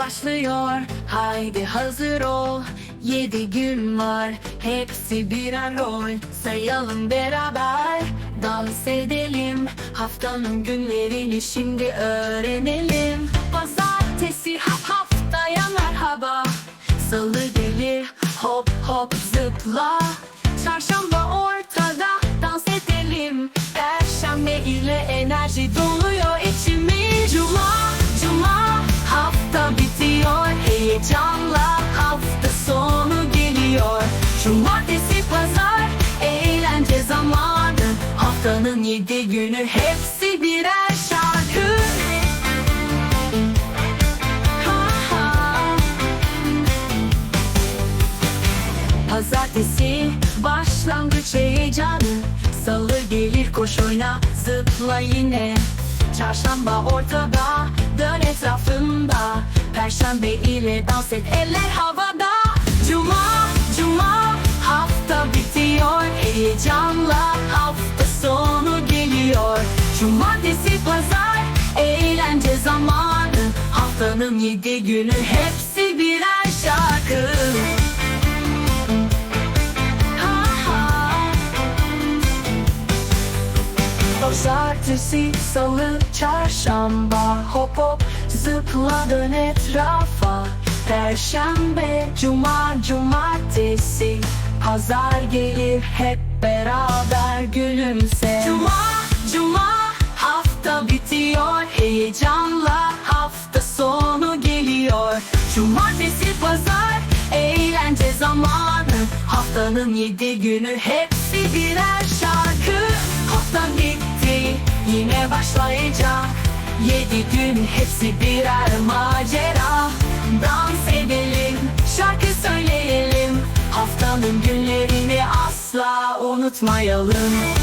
başlıyor. Haydi hazır ol. Yedi gün var. Hepsi birer rol. Sayalım beraber. Dans edelim. Haftanın günlerini şimdi öğrenelim. Pazartesi haftaya merhaba Salı gelir hop hop zıpla Cumartesi, pazar eğlence zamanı. Haftanın yedi günü hepsi birer şarkı. Ha ha. Pazartesi başlangıç heyecanı. Salı gelir koş oyna zıpla yine. Çarşamba ortada dön etrafında. Perşembe ile dans et eller havada Heyecanla hafta sonu geliyor. Cumartesi pazar eğlence zamanı. Haftanın yedi günü hepsi birer şarkı. Ha ha. Pazartesi, salı, çarşamba. Hop hop. Zıpla dön etrafa. Perşembe, cuma, cumartesi Pazar gelir hep beraber gülümse. Cuma, cuma hafta bitiyor Heyecanla. Hafta sonu geliyor. Cumartesi, pazar eğlence zamanı. Haftanın yedi günü hepsi birer şarkı. Hafta bitti yine başlayacak. Yedi gün hepsi birer macera unutmayalım